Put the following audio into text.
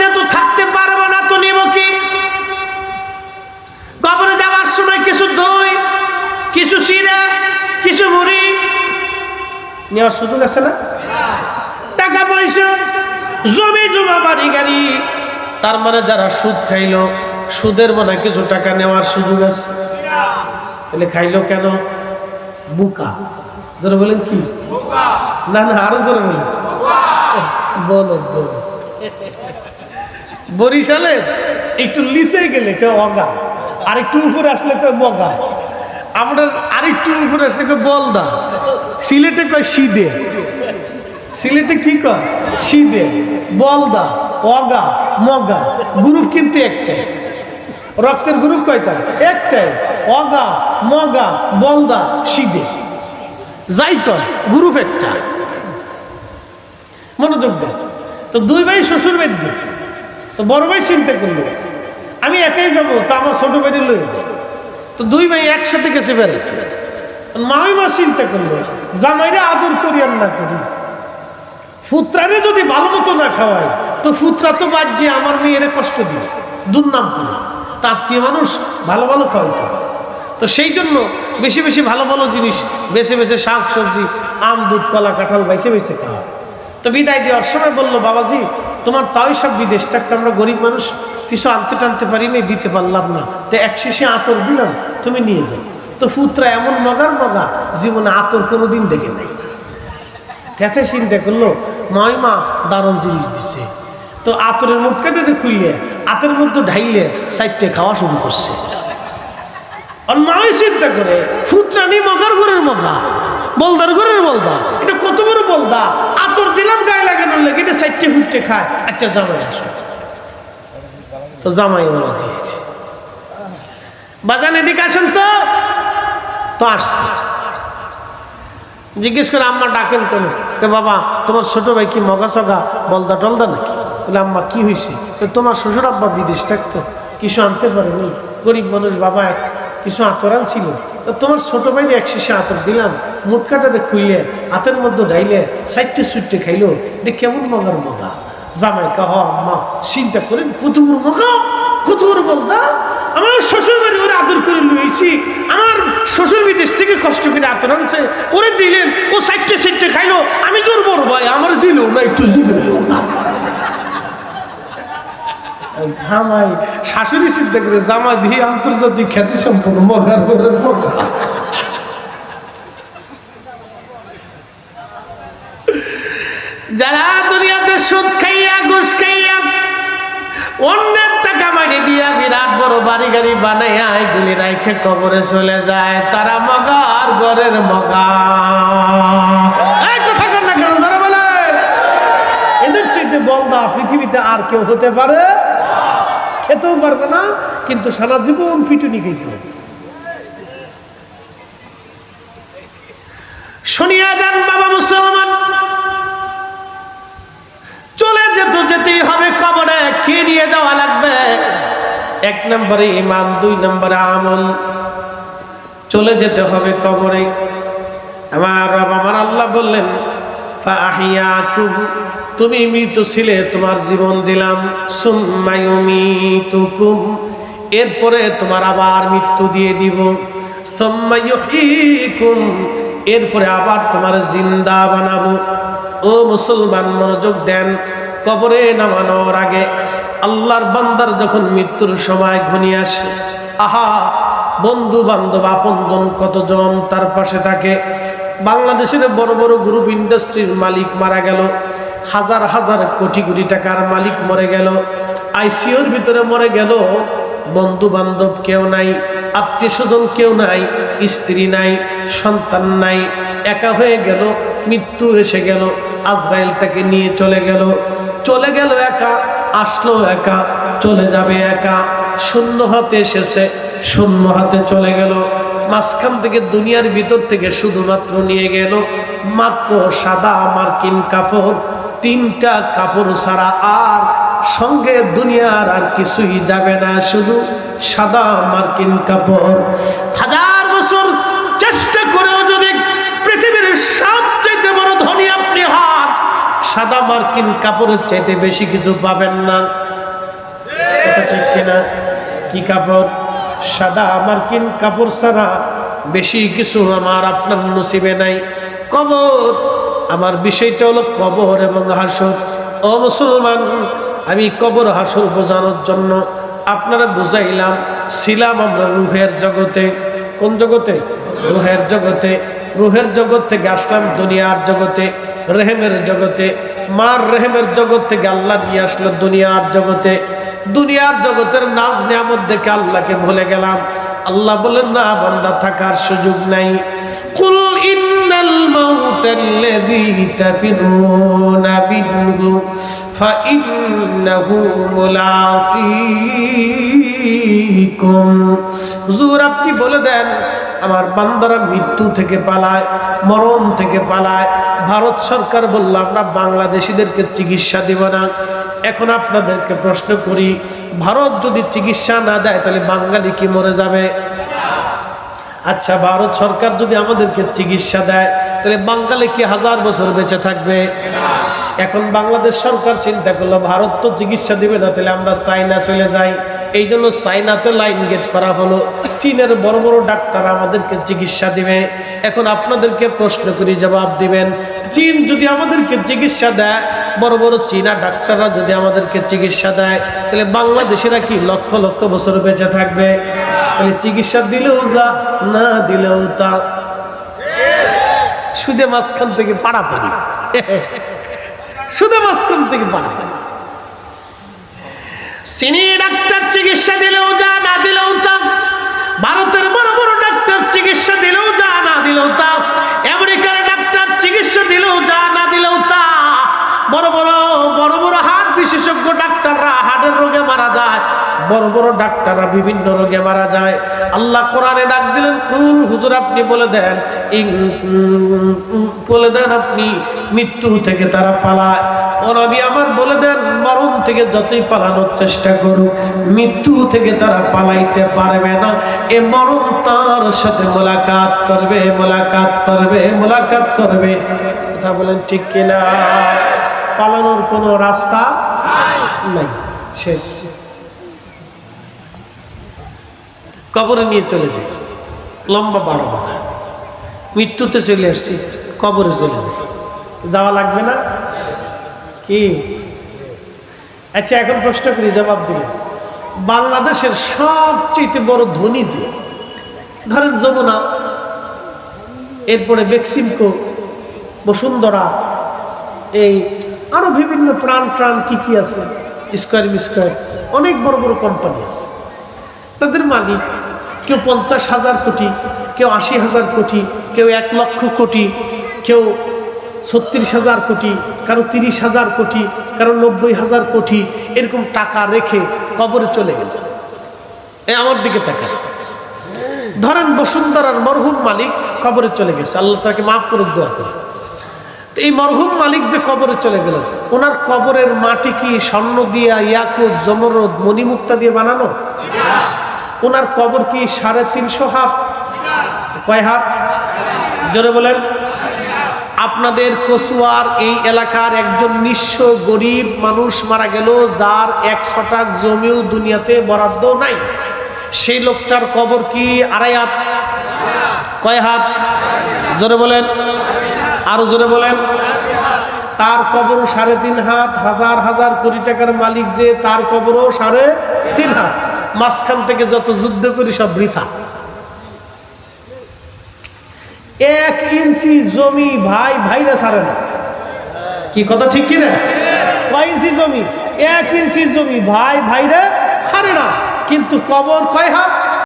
যেহেতু থাকতে পারব না সময় কিছু দই, কিছু কিছু মুড়ি। নেওয়ার সুযোগ আছে না? টাকা পয়সা, জমি বাড়ি, গাড়ি। তার মানে যারা সুদ খাইলো, সুদের মনে কিছু টাকা নেওয়ার সুযোগ আছে। তাহলে খাইলো কেন? বুকা। যারা বলেন কি? না না, আরও জোরে বলেন। বলো বলো বরিশালে একটু লিসে গেলে কেউ অগা আর একটু উপরে আসলে কেউ মগা আমরা আরেকটু উপরে আসলে কেউ বলদা। সিলেটে কয় সিদে। সিলেটে কি কয়? সিদে, বলদা অগা মগা। গ্রুপ কিন্তু একটাই। রক্তের গ্রুপ কয়টা? একটাই। অগা মগা, বলদা, সিদে। যাই কর গ্রুপ একটা। মনোযোগ দেয় তো দুই ভাই শ্বশুর বাড়ি দিয়েছে তো বড় ভাই চিন্তা করল, আমি একাই যাব, তো আমার ছোট ভাইটি লয়ে যায় তো দুই ভাই একসাথে গেছে বেড়াইতে। মাই মা চিন্তা করল, জামাইরে আদর করি আর না করি। ফুত্রারে যদি ভালো মতো না খাওয়াই তো ফুত্রা তো বাদ দিয়ে আমার মেয়েরে কষ্ট দিবে, দুর্নাম করে। তা আত্মীয় মানুষ ভালো ভালো খাওয়াইতে হবে। তো সেই জন্য বেশি বেশি ভালো ভালো জিনিস বেছে বেছে শাক সবজি আম, দুধ, কলা, কাঁঠাল বেছে বেছে খাওয়া তো বিদায় দেওয়ার সময় বলল, বাবাজি, তোমার তাই সব বিদেশ থাকতে আমরা গরিব মানুষ, কিছু আনতে টানতে পারিনি, দিতে পারলাম না। তো এক শেষে আতর দিলাম, তুমি নিয়ে যাও। তো পুত্রা এমন মগার মগা, জীবনে আতর কোনোদিন দেখে নেই। তেতে চিন্তা করল নয় মা দারুণ জিনিস দিছে। তো আতরের মুখ কেটে খুললে, আতের মধ্যে ঢাইলে সাইডটে খাওয়া শুরু করছে। আর মাই চিন্তা করে ফুত্রানি মগার ঘরের মগা, বলদার ঘরের বলদা, এটা কত বড় বলদা? আতর দিলাম, গায়ে লাগানোর লাগে, এটা সাইডটে ফুটতে খায়। আচ্ছা জামাই আসো। তো জামাই ওলা দিয়েছে বাজান, এদিকে আসেন তো। তো আসছে। জিজ্ঞেস করে, আম্মা ডাকেন কেন? কে বাবা, তোমার ছোট ভাই কি মগা সগা, বলদা টলদা নাকি? বলে, আম্মা, কি হয়েছে? তোমার শ্বশুর আব্বা বিদেশ থাকতো? কিছু আনতে পারেনি? গরিব মানুষ, বাবা কিছু আতর ছিল। তো তোমার ছোট ভাইরে এক শেষে আতর দিলাম। মুটকাটাতে খুইলে হাতের মধ্যে ডাইলে সাইডটে সুইটে খাইলো। এটা কেমন মগার মগা? জামাই কাহ মা চিন্তা করেন কত বড় মগা? কত বড় বলদা, আমার শ্বশুর বাড়ি ওরা আদর করে লুয়েছি আমার শ্বশুর বিদেশ থেকে কষ্ট করে আতর আনছে। ওরে দিলেন, ও সাইডটে সাইডটে খাইলো। আমি জোর বড় ভাই, আমার দিল না, একটু জিগরে না। জামাই শাশুড়ি করে জামা দিয়ে আন্তর্জাতিক খ্যাতি সম্পন্ন মগার মগা যারা দুনিয়াতে সুদ খাইয়া, ঘুষ খাইয়া, অন্যের টাকা দিয়া বিরাট বড় বাড়ি গাড়ি বানাইয়া এগুলি রাইখে কবরে চলে যায়, তারা মগার ঘরের মগা। কথা কর না কেন তারা বলে, এদের চাইতে বলদা পৃথিবীতে আর কেউ হতে পারে? খেতেও পারবে না, কিন্তু সারা জীবন পিটুনি খেতে হবে। শুনিয়া যান বাবা মুসলমান, চলে যেত যেতেই হবে কবরে, কে নিয়ে যাওয়া লাগবে? এক নম্বরে ইমান দুই নম্বরে আমল। চলে যেতে হবে কবরে। আমার আমার আল্লাহ বললেন তুমি মৃত ছিলে, তোমার জীবন দিলাম। সুম্মায়ুমিতুকুম এরপরে তোমার আবার মৃত্যু দিয়ে দিব। সুম্মায়ুহীকুম এরপরে আবার তোমার জিন্দা বানাবো। ও মুসলমান, মনোযোগ দেন, কবরে নামানোর আগে আল্লাহর বান্দার যখন মৃত্যুর সময় ঘনিয়ে আসে, আহা বন্ধু বান্ধব আপনজন কতজন তার পাশে থাকে? বাংলাদেশের বড় বড় গ্রুপ ইন্ডাস্ট্রির মালিক মারা গেল। হাজার হাজার কোটি কোটি টাকার মালিক মরে গেল। আইসিওর ভিতরে মরে গেল। বন্ধু বান্ধব কেউ নাই আত্মীয় স্বজন কেউ নাই, স্ত্রী নাই, সন্তান নাই। একা হয়ে গেল, মৃত্যু এসে গেল, আজরাইল তাকে নিয়ে চলে গেল। চলে গেল একা, আসলো একা, চলে যাবে একা। শূন্য হাতে এসেছে, শূন্য হাতে চলে গেল। মাঝখান থেকে দুনিয়ার ভিতর থেকে শুধুমাত্র নিয়ে গেল। মাত্র সাদা মার্কিন কাপড় তিনটা কাপড় ছাড়া আর সঙ্গে দুনিয়ার আর কিছুই যাবে না, শুধু সাদা মার্কিন কাপড়। হাজার বছর চেষ্টা করেও যদি পৃথিবীর সবচেয়ে বড় ধনী আপনি হন, সাদা মার্কিন কাপড়ের চাইতে বেশি কিছু পাবেন না। ঠিক কিনা? কি কাপড়? সাদা মার্কিন কাপড় ছাড়া বেশি কিছু আমার আপনার নসিবে নাই। কবর আমার বিষয়টা হলো কবর এবং হাসর। ও মুসলমান, আমি কবর হাসর বোঝানোর জন্য আপনারা বুঝাইলাম, ছিলাম আমরা রুহের জগতে। কোন জগতে? রুহের জগতে। রুহের জগৎ থেকে আসলাম দুনিয়ার জগতে, রেহেমের জগতে। মার রেহেমের জগৎ থেকে আল্লাহ নিয়ে আসলো দুনিয়ার জগতে। দুনিয়ার জগতের নাজ নিয়ামত দেখে আল্লাহকে ভুলে গেলাম। আল্লাহ বলেন না, বান্দা, থাকার সুযোগ নাই। আপনি বলে দেন, আমার বান্দারা মৃত্যু থেকে পালায়, মরণ থেকে পালায়। ভারত সরকার বলল, আমরা বাংলাদেশিদেরকে চিকিৎসা দেব না। এখন আপনাদেরকে প্রশ্ন করি, ভারত যদি চিকিৎসা না দেয়, তাহলে বাঙালি কি মরে যাবে? আচ্ছা ভারত সরকার যদি আমাদেরকে চিকিৎসা দেয় তাহলে বাঙ্গালে কি হাজার বছর বেঁচে থাকবে? এখন বাংলাদেশ সরকার চিন্তা করল, ভারত তো চিকিৎসা দিবে না, তাহলে আমরা চাইনা চলে যাই। এই জন্য চাইনাতে লাইন গেট করা হলো। চীনের বড় বড় ডাক্তার আমাদেরকে চিকিৎসা দিবে। এখন আপনাদেরকে প্রশ্ন করি, জবাব দিবেন, চীন যদি আমাদেরকে চিকিৎসা দেয়, বড় বড় চীনা ডাক্তাররা যদি আমাদেরকে চিকিৎসা দেয়, তাহলে বাংলাদেশিরা কি লক্ষ লক্ষ বছর বেঁচে থাকবে? তাহলে চিকিৎসা দিলেও যা, না দিলেও তা। সুদে মাঝখান থেকে পাড়াপাড়ি সুদে মাঝখান থেকে পাড়াপাড়ি সিনি ডাক্তার চিকিৎসা দিলেও যা, না দিলেও তা। ভারতের বড় বড় ডাক্তার চিকিৎসা দিলেও যা, না দিলেও তা। আমেরিকার ডাক্তার চিকিৎসা দিলেও যা, না দিলেও তা। বড় বড় বড় বড় হার্ট বিশেষজ্ঞ ডাক্তাররা হার্টের রোগে মারা যায় বড় বড় ডাক্তাররা বিভিন্ন রোগে মারা যায়। আল্লাহ কোরআনে ডাক দিলেন, কুল, হুজুর আপনি বলে দেন বলে দেন আপনি মৃত্যু থেকে তারা পালায়। ও নবী আমার বলে দেন, মরণ থেকে যতই পালানোর চেষ্টা করুক, মৃত্যু থেকে তারা পালাইতে পারবে না। এ মরণ তার সাথে মোলাকাত করবে মোলাকাত করবে মোলাকাত করবে। কথা বলেন ঠিক কিনা? পালানোর কোনো রাস্তা নাই। শেষ। কবরে নিয়ে চলে যাই লম্বা বাড়াবো না মৃত্যুতে চলে আসছি কবরে চলে যাই যাওয়া লাগবে না? কি? আচ্ছা এখন প্রশ্ন করি, জবাব দিবেন বাংলাদেশের সবচেয়ে বড় ধনী যে, ধরেন যমুনা, এরপরে বেক্সিমকো বসুন্ধরা, এই আরও বিভিন্ন প্রাণ প্রাণ কি কি আছে? স্কোয়ার স্কোয়ার অনেক বড় বড় কোম্পানি আছে। তাদের মালিক। কেউ পঞ্চাশ হাজার কোটি, কেউ আশি হাজার কোটি, কেউ এক লক্ষ কোটি, কেউ ছত্রিশ হাজার কোটি, কারও তিরিশ হাজার কোটি, কারও নব্বই হাজার কোটি, এরকম টাকা রেখে কবরে চলে গেল। এ আমার দিকে তাকা ধরেন বসুন্ধরার মরহুম মালিক কবরে চলে গেছে। আল্লাহ তাকে মাফ করুক, দোয়া করে তো এই মরহুম মালিক যে কবরে চলে গেল, ওনার কবরের মাটি কি স্বর্ণ দিয়া ইয়াকুত জমরদ, মণিমুক্তা দিয়ে বানানো? ওনার কবর কি সাড়ে তিনশো হাত? কয় হাত? জোরে বলেন। আপনাদের কচুয়ার এই এলাকার একজন নিঃস্ব গরিব মানুষ মারা গেল, যার এক শতাক জমিও দুনিয়াতে বরাদ্দ নাই। সেই লোকটার কবর কি আড়াই হাত? কয় হাত? জোরে বলেন। আরও জোরে বলেন। তার কবরও সাড়ে তিন হাত, হাজার হাজার কোটি টাকার মালিক যে, তার কবরও সাড়ে তিন হাত। মাঝখান থেকে যত যুদ্ধ করি সব বৃথা। এক ইঞ্চি জমি ভাই ভাইরা ছাড়ে না। কি কথা ঠিক কি না কয় ইঞ্চি জমি? এক ইঞ্চি জমি ভাই ভাইরা ছাড়ে না। কিন্তু কবর কয় হাত?